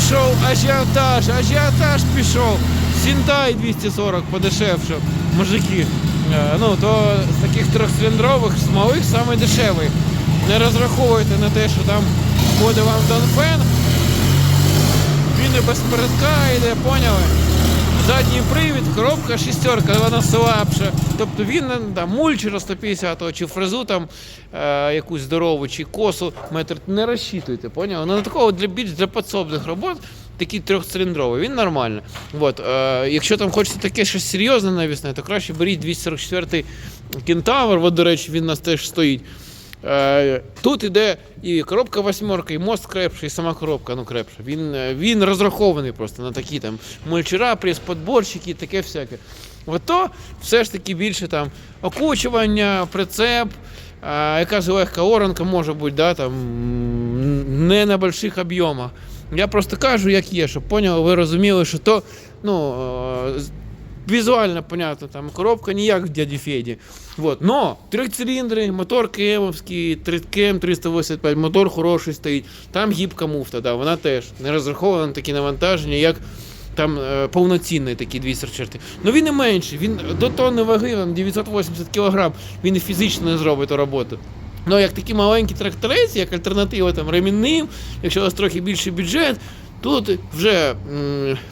пішов ажіотаж, ажіотаж пішов. Сінтай 240 подешевше, мужики. Е, Ну, то з таких трьохциліндрових, з малих саме дешевий. Не розраховуйте на те, що там буде вам Донфен. Він і без передка йде, поняли? Задній привід, коробка шістерка, вона слабша. Тобто він там мульчера 150 чи фрезу там е, якусь здорову, чи косу метр не розчитуйте, поняли? Ну такого для більш для підсобних робот такий трьохциліндровий, він нормально. От, е, якщо там хочете таке щось серйозне навісне, то краще беріть 244-й кентавр, от, до речі, він у нас теж стоїть. Е, Тут іде і коробка восьмерка, і мост крепший, і сама коробка ну крепша. Він, е, він розрахований просто на такі там мульчера, прес-подборщики, таке всяке. Ото все ж таки більше там окучування, прицеп, е, якась легка оранка може бути, да, там, не на больших об'ємах. Я просто кажу, як є, щоб поняли, ви розуміли, що то ну, візуально понятно, там коробка не як в дяді Феді. Вот. Но три циліндри, мотор КМовський, КМ 385, мотор хороший стоїть. Там гібка муфта, да, вона теж не розрахована на такі навантаження, як там е, повноцінний такий 204. Ну він не менший, він до тонни ваги, він 980 кг, він і фізично не зробить ту роботу. Ну, як такі маленькі тракторець, як альтернатива там ремінним, якщо у вас трохи більший бюджет, тут вже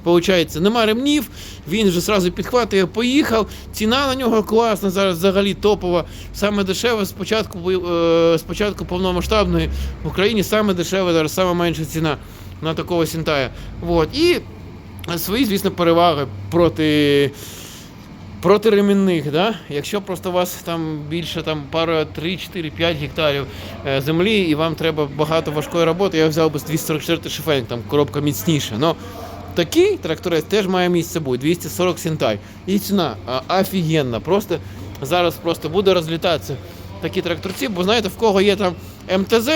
виходить, нема ремнів, він вже зразу підхватує, поїхав. Ціна на нього класна, зараз взагалі топова. Саме дешеве спочатку, е, спочатку повномасштабної в Україні саме дешеве, зараз саме менша ціна на такого сінтая. Вот. І свої, звісно, переваги проти проти ремінних, да? якщо просто у вас там більше там пара 3, 4, 5 гектарів е, землі і вам треба багато важкої роботи, я взяв би з 244 шифенг, там коробка міцніша. Но такий тракторець теж має місце бути, 240 сінтай. І ціна офігенна. Просто зараз просто буде розлітатися такі тракторці, бо знаєте, в кого є там МТЗ,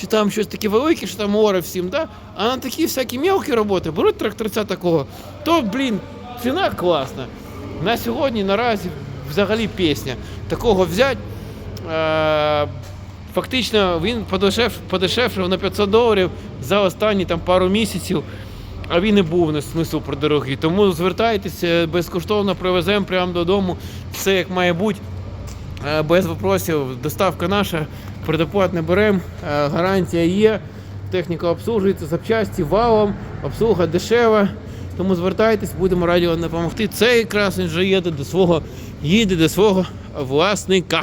чи там щось таке велике, що там море всім, да? а на такі всякі мелкі роботи беруть тракторця такого, то, блін, ціна класна. На сьогодні наразі взагалі пісня. Такого взяти. Е, фактично він подешев, подешевшав на 500 доларів за останні там, пару місяців, а він і був не, не супер дорогий. Тому звертайтеся, безкоштовно привеземо прямо додому. Все як має бути. Е, Без вопросів, доставка наша, предоплат не беремо, е, гарантія є, техніка обслужується, запчасті валом, обслуга дешева. Тому звертайтесь, будемо раді вам допомогти. Цей красень вже їде до свого, їде до свого власника.